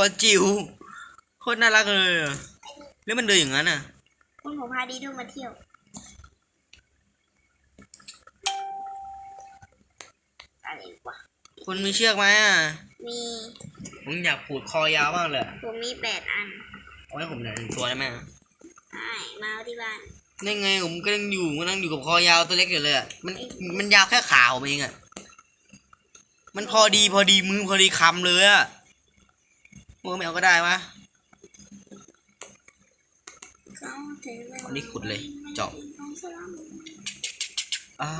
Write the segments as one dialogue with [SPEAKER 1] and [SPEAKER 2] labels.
[SPEAKER 1] อจิ๋วโคตรน่ารักเลยอะแล้วมันเดินอย่างนั้นอะ
[SPEAKER 2] คุณผมพาดีดูมาเที่ยว อะไรวะ
[SPEAKER 1] คุณมีเชือกไหมอะ
[SPEAKER 2] มี
[SPEAKER 1] ผมอยากผูกคอยาวมากเลยอะ
[SPEAKER 2] ผมมีแปดอัน
[SPEAKER 1] เอาให้ผมหน่อยหนึ่งตัวได้ไหมอะ
[SPEAKER 2] ใช่มาเอาที่บ้าน
[SPEAKER 1] นี่ไงผมก็ยังอยู่ก็นั่งอยู่กับคอยาวตัวเล็กอยู่เลยอะมันมันยาวแค่ขาผมเองอะมันพอดีพอดีมือพอดีคำเลยอะ โอ้ไม่เอาก็ได้วะ
[SPEAKER 2] เขาถึงเวลา
[SPEAKER 1] อันนี้ขุดเลยเจาะ
[SPEAKER 2] ของสลัม
[SPEAKER 1] อ่า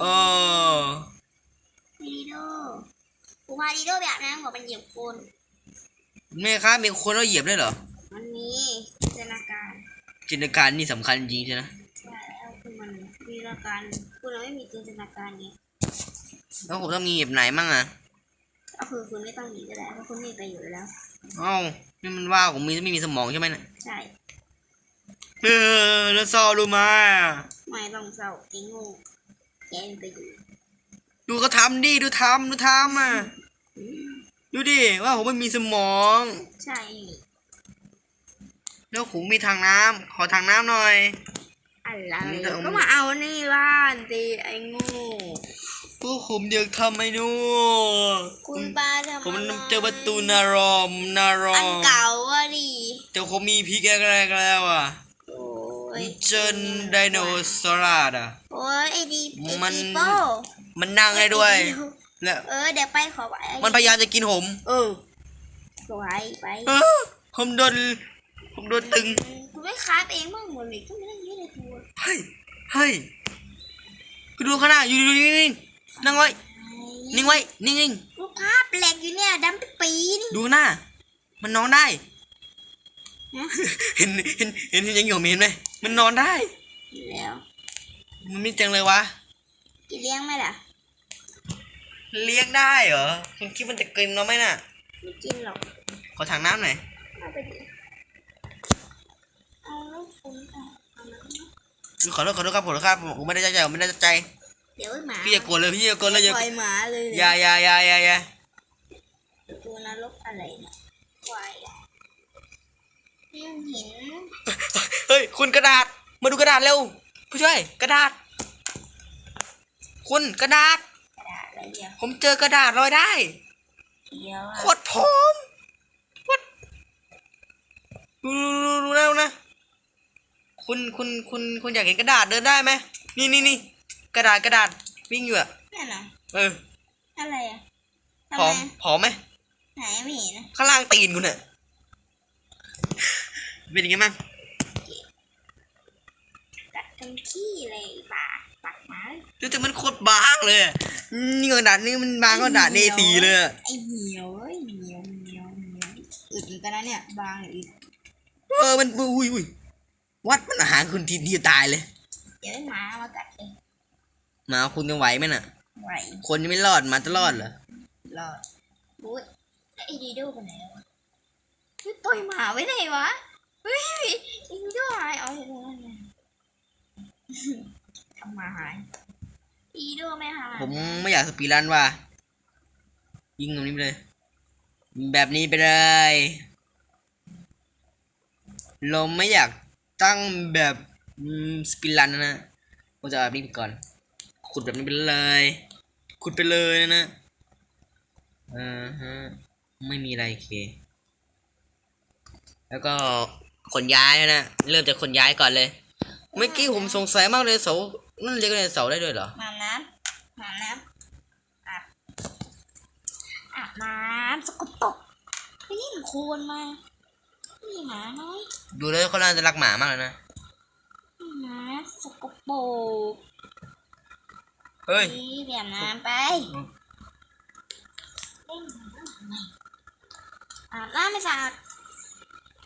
[SPEAKER 1] เออ
[SPEAKER 2] ดีโดผมพาดีโดแบบนั้นบอกมันเหยียบคน
[SPEAKER 1] แม่ครับมีคนเราเหยียบได้วยเหรอ
[SPEAKER 2] มันมีจินตนาการ
[SPEAKER 1] จินตนาการนี่สำคัญจริงใช่ไหม
[SPEAKER 2] ใช่แล้วคือมันมีจินตนาการคุณเราไม่มีจินตนาการไง
[SPEAKER 1] แล้วผมต้องมีเหยียบไหนมั่งอะ
[SPEAKER 2] ก็ คือคุณไม่ต้องหนีก็ได้เพราะคุณมีไปอยู่แล้ว
[SPEAKER 1] เอ้านี่มันว่าผมมีไม่มีสมองใช่ไหมเนี่ย
[SPEAKER 2] ใช่
[SPEAKER 1] เออแล้วเศร้ารู้ไหม
[SPEAKER 2] ไม่ต้องเศร้าไอ้โง่แกมีไปอยู่
[SPEAKER 1] ดูเขาทำดิดูทำดูทำอะดูดิว่าผมไม่มีสมอง
[SPEAKER 2] ใช่
[SPEAKER 1] แล้วผมมีทางน้ำขอทางน้ำหน่อย
[SPEAKER 2] อะไร
[SPEAKER 1] ผมจะเอา
[SPEAKER 2] ก็มาเอานี่บ้านสิไอ้โง่
[SPEAKER 1] พวกผมอยากทำไอ้นู่น
[SPEAKER 2] คุณป้าทำ
[SPEAKER 1] ผม
[SPEAKER 2] อะไร
[SPEAKER 1] เจอประตูนารอมนารอ
[SPEAKER 2] อัน
[SPEAKER 1] ม
[SPEAKER 2] เก่าอะดิ
[SPEAKER 1] แต่ผมมีพีกแรกๆแล้วอะ
[SPEAKER 2] โอ้ย
[SPEAKER 1] เจนไดโนเสาร์อะ
[SPEAKER 2] โอ้ยไอ้ดีไอ้
[SPEAKER 1] มัน
[SPEAKER 2] ปีโป้
[SPEAKER 1] มันนั่งได้ด้วย
[SPEAKER 2] ไอ้ปีโป้
[SPEAKER 1] แล้ว
[SPEAKER 2] เออเดี๋ยวไปขอไป
[SPEAKER 1] มันพยายามจะกินผม
[SPEAKER 2] เออสวยไป
[SPEAKER 1] เออผมโดนผมโดนตึง
[SPEAKER 2] คุณไม่คราฟเองบ้างหมดเลยก็ไม่ได้ยืดเลยตัว
[SPEAKER 1] เฮ้ยเฮ้ยไปดูข้างหน้าอยู่อยู่นิ่งๆ นั่งไว้ นิ่งไว้ นิ่ง
[SPEAKER 2] รูปภาพเหล็กอยู่เนี่ยดำเป็นปีนี่
[SPEAKER 1] ๆดูหน้า มันนอนได้
[SPEAKER 2] นะ
[SPEAKER 1] เห็นเห็นเห็นเห็นยังอยู่เห็นไหมมันนอนได้
[SPEAKER 2] แล้ว
[SPEAKER 1] มันไม่จังเลยวะ
[SPEAKER 2] กินเลี้ยงไหมล่ะ
[SPEAKER 1] เลี้ยงได้เหรอ คุณคิดมันจะกินเราไหมน่ะ
[SPEAKER 2] ไม่กินหรอก
[SPEAKER 1] ขอถังน้ำหน่อย
[SPEAKER 2] เอาไปดิเอาลูกคุณเอาเอาน้ำ
[SPEAKER 1] ขอโทษขอโทษครับขอโทษครับผมไม่ได้ใจผมไม่ได้ใจ
[SPEAKER 2] เดี๋ยวไอ้หมา
[SPEAKER 1] พี่อย่าโกรธเลยพี่อย่าโกรธเลยอย่า
[SPEAKER 2] ปล่อยหมาเลย
[SPEAKER 1] อย่าอย่าอย่าอย่าอย่า
[SPEAKER 2] ตัวนรกอะไรเนี่ยควายอะยังเห็น
[SPEAKER 1] เฮ้ยคุณกระดาษมาดูกระดาษเร็วผู้ช่วยกระดาษ คุณกระดาษ
[SPEAKER 2] กระดาษอะไรเดียว
[SPEAKER 1] ผมเจอกระดาษลอยได้
[SPEAKER 2] เดียว
[SPEAKER 1] โค
[SPEAKER 2] อะ
[SPEAKER 1] ตรพร้อมวัดดูดูดูแล้วนะ คุณคุณคุณคุณอยากเห็นกระดาษเดินได้ไหมนี่นี่นี่ก ระดาษกระดาษวิ่งอยู่อะ
[SPEAKER 2] นั่นเหรอ
[SPEAKER 1] เออ
[SPEAKER 2] อะไรอะทำ
[SPEAKER 1] ผอม
[SPEAKER 2] ไม
[SPEAKER 1] ผอมไหม
[SPEAKER 2] ไหนไม่เห็นนะ
[SPEAKER 1] ข้างล่างตีนคุณอะเป็นยังไงบ้าง
[SPEAKER 2] กัดจนขี้เลยปากปากหมาเลย
[SPEAKER 1] ดูแต่มันโคตรบางเลยอะนี่กระดาษนี่มันบางกว่ากระดาษ A สีเลยอะ
[SPEAKER 2] ไอเหี่ยวเอ้ยเหี่ยวเหี่ยวเหี่ยวอึดเหมือนกันนะเนี่ยบางอีก
[SPEAKER 1] เออมันอุ้ยอุ้ยวัดมันอาหารคุณทีเดียวตายเลย
[SPEAKER 2] เดี๋ยวไอ้หมามากัดเอง
[SPEAKER 1] หมาคุณจะไหวไหมน่ะ
[SPEAKER 2] ไหว
[SPEAKER 1] คนยังไม่รอดหมาจะรอดเหรอ
[SPEAKER 2] รอดอุ้ยแล้วไอ้ดีโดไปไหนแล้ววะเฮ้ยปล่อยหมาไว้ไหนวะเฮ้ยไอ้ดีโดหายเอาอยู่ตรงนั้นไงทำหมาหายอีโดไม่หาย
[SPEAKER 1] ผมไม่อยากสปีรันว่ะยิงตรงนี้ไปเลย แบบนี้ไปเลยเราไม่อยากตั้งแบบอืมสปีรันนะนะเราจะเอาแบบนี้ไปก่อน ขุดแบบนี้ไปเลยขุดไปเลยนะนะอ่าฮะไม่มีอะไรโอเค แล้วก็ขนย้ายนะเริ่มจากขนย้ายก่อนเลย เมื่อกี้ผมสงสัยมากเลยเสานั่นเรียกว่าเสาได้ด้วยเหรอ
[SPEAKER 2] มาน้ำมาน้ำอาบอาบน้ำสกปรกไปเล่นโคลนมานี่หมาน้อย
[SPEAKER 1] ดูแล้วเขาน่าจะรักหมามากเลยนะ
[SPEAKER 2] นี่หมาสกปรก
[SPEAKER 1] เฮ้ย
[SPEAKER 2] นี่เบี่ยมน้ำไปเล่นน้ำทำไมอาบน้ำไม่สะอาด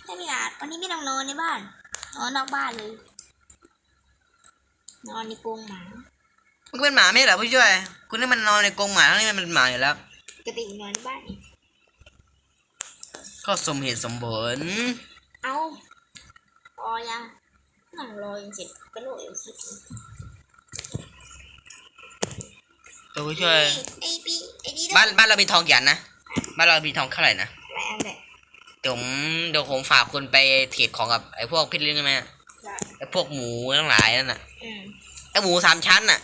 [SPEAKER 2] ไม่มีอาบวันนี้ไม่ต้องนอนในบ้าน นอนนอกบ้านเลย นอนในกรงหมา
[SPEAKER 1] มันก็เป็นหมาไม่ใช่เหรอผู้ช่วย คุณนี่มันนอนในกรงหมาทั้งนี้มันเป็นหมาอยู่แล้ว
[SPEAKER 2] ปกตินอนในบ้านเอง
[SPEAKER 1] ก็สมเหตุสมผล
[SPEAKER 2] เอาพอยังนั่งรอยังเสร็จกระโดดอยู่คิด เลย
[SPEAKER 1] ตัวผู้ช่วย
[SPEAKER 2] ไอ้ปีไอ้ดี
[SPEAKER 1] บ้านบ้านเรามีทองกี่อันนะ บ้านเรามีทองเท่าไหร่นะ
[SPEAKER 2] หลายนั่นแหละ
[SPEAKER 1] เดี๋ยวผมเดี๋ยวผมฝากคุณไปเทรดของกับไอ้พวกเพชรเลี้ยงได้ไหม
[SPEAKER 2] ได้
[SPEAKER 1] ไอ้พวกหมูทั้งหลายนั่นน่ะ
[SPEAKER 2] อืม
[SPEAKER 1] ไอ้หมูสามชั้นน่ะ